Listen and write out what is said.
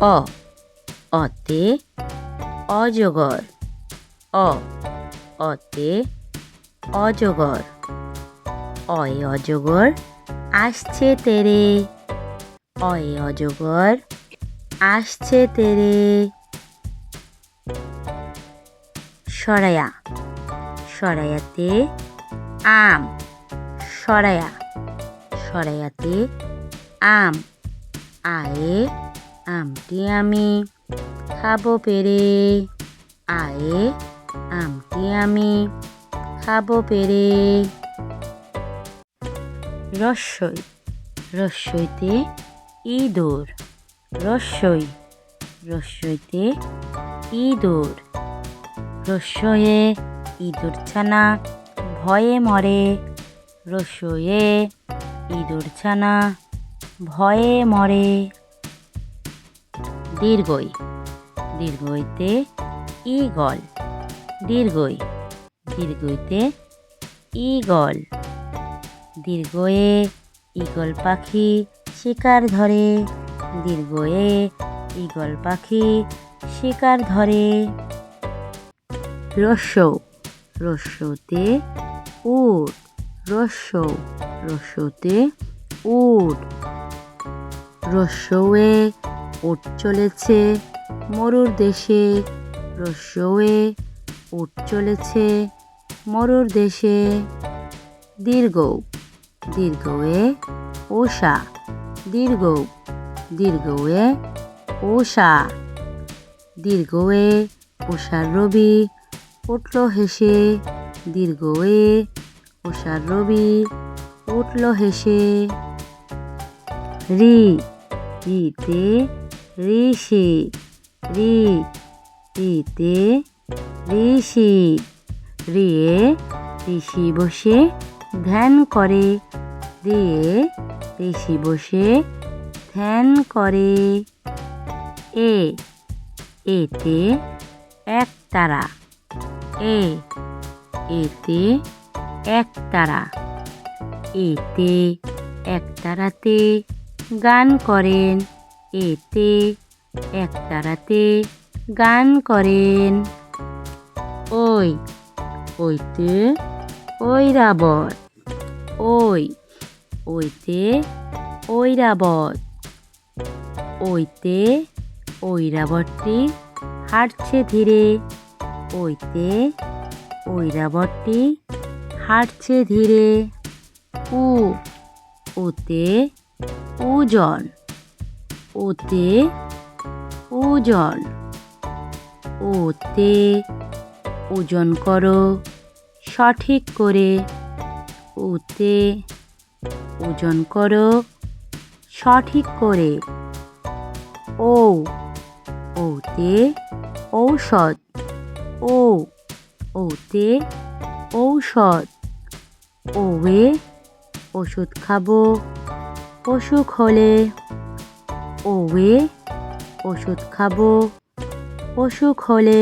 অ, অতে অজগর অ, অতে অজগর অয় অজগর আসছে তেরে। অয় অজগর আসছে তেরে। সরায়া, সরায়াতে আম। সরায়া, সরায়াতে আম। আয়ে আমটি আমি? খাব পেরে। আয়ে আমটি আমি? খাব পেরে। রস্যই রস্যইতে ইঁদুর। রস্যই রস্যইতে ইঁদুর। রস্যয়ে ইঁদুর ছানা ভয়ে মরে। রস্যয়ে ইঁদুর ছানা ভয়ে মরে। দীর্ঘই। দীর্ঘইতে ইগল দীর্ঘই। দীর্ঘইতে ইগল দীর্ঘয়ে ইগল পাখি শিকার ধরে। দীর্ঘয়ে ইগল পাখি শিকার ধরে। রস্য রস্যতে উট। রস্য রস্যতে উট। রস্যয়ে উট চলেছে। মরুর দেশে রস্যয়ে উট চলেছে। মরুর দেশে দীর্ঘ দীর্ঘয়ে ওষা, দীর্ঘ দীর্ঘয়ে ওষা। দীর্ঘয়ে ওষার রবি উঠল হেসে। দীর্ঘয়ে ওষার রবি উঠল হেসে। রি, রিতে ঋষি রি রিতে ঋষি রিয়ে ঋষি বসে ধ্যান করে রিয়ে ঋষি বসে ধ্যান করে। এ, এতে এক তারা। এ, এতে এক তারা। এতে এক তারাতে গান করেন। এতে একতারাতে গান করেন। ওই, ওইতে ঐরাবত। ওই, ওইতে ঐরাবত। ওইতে ওই ঐরাবতটি হাঁটছে ধীরে। ওইতে ওই ঐরাবতটি হাঁটছে ধীরে। উ, ওতে ওজন ওতে ওজন ওতে ওজন করো সঠিক করে, ওতে ওজন করো সঠিক করে। ও, ওতে ঔষধ, ও, ওতে ঔষধ। ওয়ে ওষুধ খাব, অসুখ হলে ওয়ে ওষুধ খাব অসুখ হলে